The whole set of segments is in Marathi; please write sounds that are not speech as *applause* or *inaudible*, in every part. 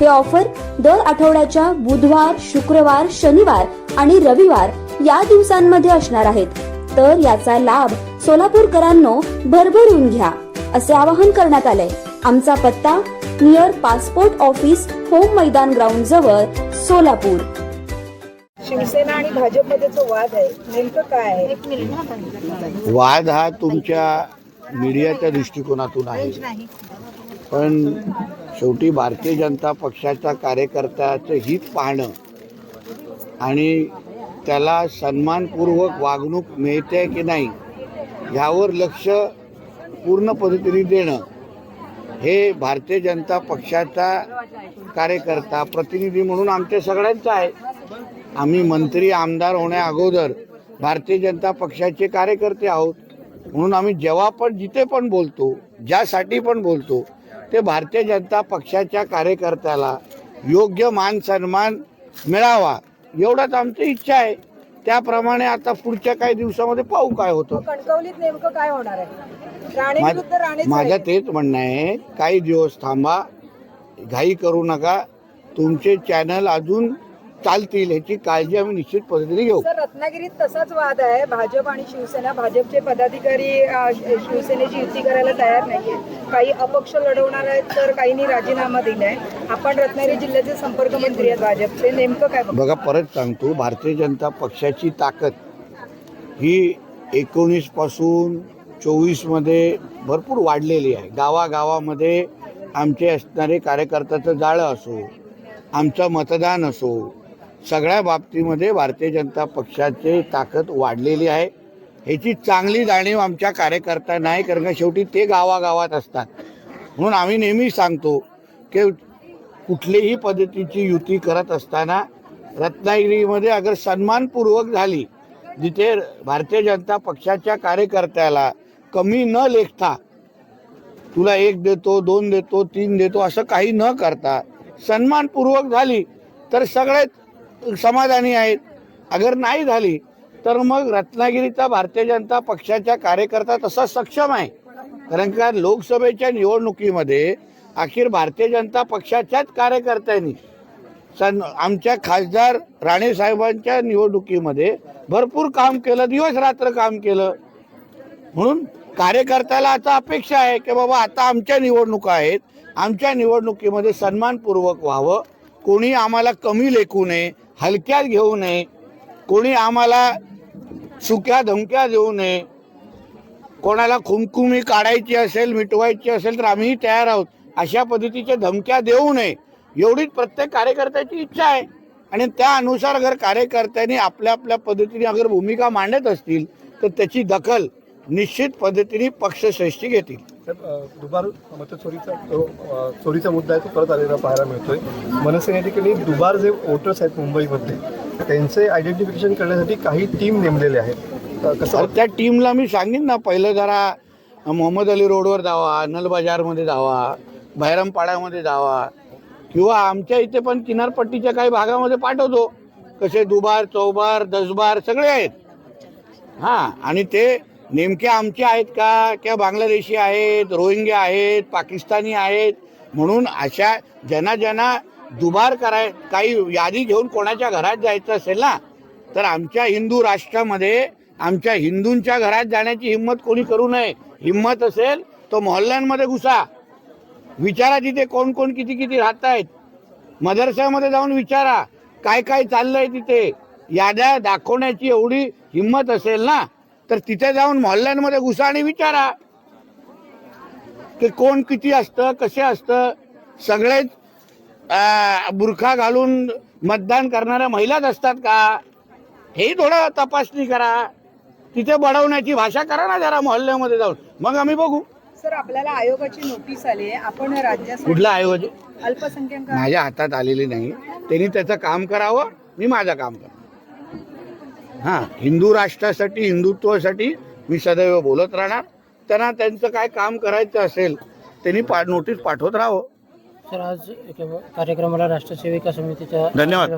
हे ऑफर दर आठवड्याच्या बुधवार शुक्रवार शनिवार आणि रविवार या दिवसांमध्ये असणार आहेत. तर याचा लाभ सोलापूरकरांनो भरभरून घ्या असे आवाहन करण्यात आले आमचा पत्ता near passport office home Maidan ground जवळ सोलापूर. शिवसेना आणि भाजपमध्ये जो वाद आहे नेमकं काय आहे? वाद हा तुमच्या मीडियाच्या दृष्टिकोनातून आहे. पण शेवटी भारतीय जनता पक्षाच्या कार्यकर्त्याचं हित पाहणं आणि त्याला सन्मानपूर्वक वागणूक मिळते की नाही ह्यावर लक्ष पूर्ण पद्धतीने देणं हे भारतीय जनता पक्षाचा कार्यकर्ता प्रतिनिधी म्हणून आमच्या सगळ्यांचं आहे. आम्ही मंत्री आमदार होण्या अगोदर भारतीय जनता पक्षाचे कार्यकर्ते आहोत. म्हणून आम्ही जेव्हा पण जिथे पण बोलतो ज्यासाठी पण बोलतो ते भारतीय जनता पक्षाच्या कार्यकर्त्याला योग्य मान सन्मान मिळावा एवढंच आमची इच्छा आहे. त्याप्रमाणे आता पुढच्या काही दिवसामध्ये पाहू काय होतं. कणकवलीत नेमकं काय होणार आहे? माझं तेच म्हणणं आहे काही दिवस थांबा घाई करू नका. तुमचे चॅनल अजून चालतील ह्याची काळजी आम्ही निश्चित पद्धतीने घेऊ. सर रत्नागिरीत तसाच वाद आहे. भाजप आणि शिवसेना भाजपचे पदाधिकारी अ, श- शिवसेनेची युती करायला तयार नाहीये. काही अपक्ष लढवणार आहेत तर काहींनी राजीनामा दिलाय आपण रत्नागिरी जिल्ह्याचे संपर्क मंत्री आहेत भाजपचे. नेमकं काय बघ? बघा परत सांगतो भारतीय जनता पक्षाची ताकद ही एकोणीसपासून चोवीसमध्ये भरपूर वाढलेली आहे. गावागावामध्ये आमचे असणारे कार्यकर्त्याचं जाळं असो आमचं मतदान असो सगळ्या बाबतीमध्ये भारतीय जनता पक्षाची ताकद वाढलेली आहे. ह्याची चांगली जाणीव आमच्या कार्यकर्त्यांना आहे कारण का शेवटी ते गावागावात असतात. म्हणून आम्ही नेहमी सांगतो की कुठलीही पद्धतीची युती करत असताना रत्नागिरीमध्ये अगर सन्मानपूर्वक झाली जिथे भारतीय जनता पक्षाच्या कार्यकर्त्याला कमी न लेखता तुला एक देतो दोन देतो तीन देतो असं काही न करता सन्मानपूर्वक झाली तर सगळेच समाधानी आहेत. अगर नाही झाली तर मग रत्नागिरीचा भारतीय जनता पक्षाच्या कार्यकर्ता तसा सक्षम आहे. कारण का लोकसभेच्या निवडणुकीमध्ये अखेर भारतीय जनता पक्षाच्याच कार्यकर्त्यांनी सन आमच्या खासदार राणे साहेबांच्या निवडणुकीमध्ये भरपूर काम केलं दिवस रात्र काम केलं. म्हणून कार्यकर्त्याला आता अपेक्षा आहे की बाबा आता आमच्या निवडणुका आहेत. आमच्या निवडणुकीमध्ये सन्मानपूर्वक व्हावं. कोणी आम्हाला कमी लेखू नये. हलक्यात घेऊ नये. कोणी आम्हाला सुक्या धमक्या देऊ नये. कोणाला खुमखुमी काढायची असेल मिटवायची असेल तर आम्ही तयार आहोत. अशा पद्धतीच्या धमक्या देऊ नये. एवढीच प्रत्येक कार्यकर्त्याची इच्छा आहे. आणि त्या अनुसार अगर कार्यकर्त्यांनी आपल्या आपल्या पद्धतीने अगर भूमिका मांडत असतील तर त्याची दखल निश्चित पद्धतीने पक्षश्रेष्ठी घेतील. दुबार मतचोरीचा चोरीचा मुद्दा आहे तो परत आलेला पाहायला मिळतोय. मनसे या ठिकाणी दुबार जे वोटर्स आहेत मुंबईमध्ये त्यांचे आयडेंटिफिकेशन करण्यासाठी काही टीम नेमलेले आहेत. कसं त्या टीमला मी सांगेन ना पहिलं जरा मोहम्मद अली रोडवर जावा नल बाजारमध्ये जावा बहिरमपाड्यामध्ये जावा किंवा आमच्या इथे पण किनारपट्टीच्या काही भागामध्ये पाठवतो. कसे दुबार चौबार दसबार सगळे आहेत. हां आणि ते नेमके आमचे आहेत का? किंवा बांगलादेशी आहेत रोहिंग्या आहेत पाकिस्तानी आहेत? म्हणून अशा ज्यांना ज्यांना दुबार कराय काही यादी घेऊन कोणाच्या घरात जायचं असेल ना तर आमच्या हिंदू राष्ट्रामध्ये आमच्या हिंदूंच्या घरात जाण्याची हिंमत कोणी करू नये. हिंमत असेल तो मोहल्ल्यांमध्ये घुसा. विचारा तिथे कोण कोण किती किती राहत आहेत. मदरसामध्ये जाऊन विचारा काय काय चाललंय तिथे. याद्या दाखवण्याची एवढी हिंमत असेल ना तर तिथे जाऊन मोहल्ल्यांमध्ये घुसा आणि विचारा की कोण किती असतं कसे असतं. सगळेच अं, बुरखा घालून मतदान करणाऱ्या महिलाच असतात का? हेही थोडं तपासणी करा. तिथे बडवण्याची भाषा करा ना जरा मोहल्ल्यामध्ये जाऊन. मग आम्ही बघू. सर आपल्याला आयोगाची नोटीस आली आहे. आपण राज्यासाठी कुठला आयोजन अल्पसंख्याक माझ्या हातात आलेली नाही. त्यांनी त्याचं काम करावं मी माझं काम करतो. हां हिंदू राष्ट्रासाठी हिंदुत्वासाठी मी सदैव बोलत राहणार. त्यांना त्यांचं काय काम करायचं असेल त्यांनी पा नोटीस पाठवत राहावं. सर आज एका कार्यक्रमाला राष्ट्रसेविका समितीच्या धन्यवाद.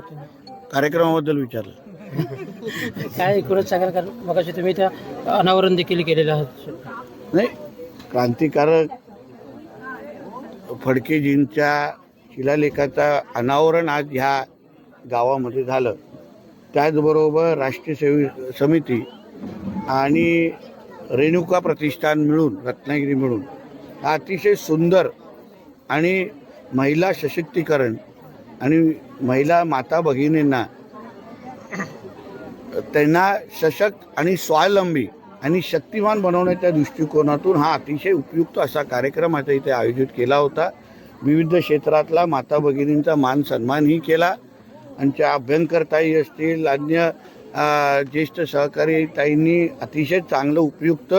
कार्यक्रमाबद्दल विचारलं. *laughs* काय एकूणच सांगाल कारण मग तुम्ही त्या अनावरण देखील केलेलं आहात नाही क्रांतिकारक फडकेजींच्या शिलालेखाचा अनावरण आज ह्या गावामध्ये झालं. त्याचबरोबर राष्ट्रीय सेवी समिती आणि रेणुका प्रतिष्ठान मिळून रत्नागिरी मिळून हा अतिशय सुंदर आणि महिला सशक्तीकरण आणि महिला माता भगिनींना त्यांना सशक्त आणि स्वावलंबी आणि शक्तिमान बनवण्याच्या दृष्टिकोनातून हा अतिशय उपयुक्त असा कार्यक्रम आता इथे आयोजित केला होता. विविध क्षेत्रातला माता भगिनींचा मान सन्मानही केला. आमच्या अभ्यंकरताई असतील अन्य ज्येष्ठ सहकारी ताईंनी अतिशय चांगलं उपयुक्त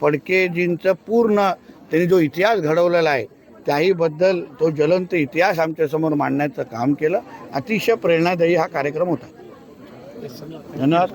फडकेजींचं पूर्ण त्यांनी जो इतिहास घडवलेला आहे त्याहीबद्दल तो ज्वलंत इतिहास आमच्यासमोर मांडण्याचं काम केलं. अतिशय प्रेरणादायी हा कार्यक्रम होता. धन्यवाद.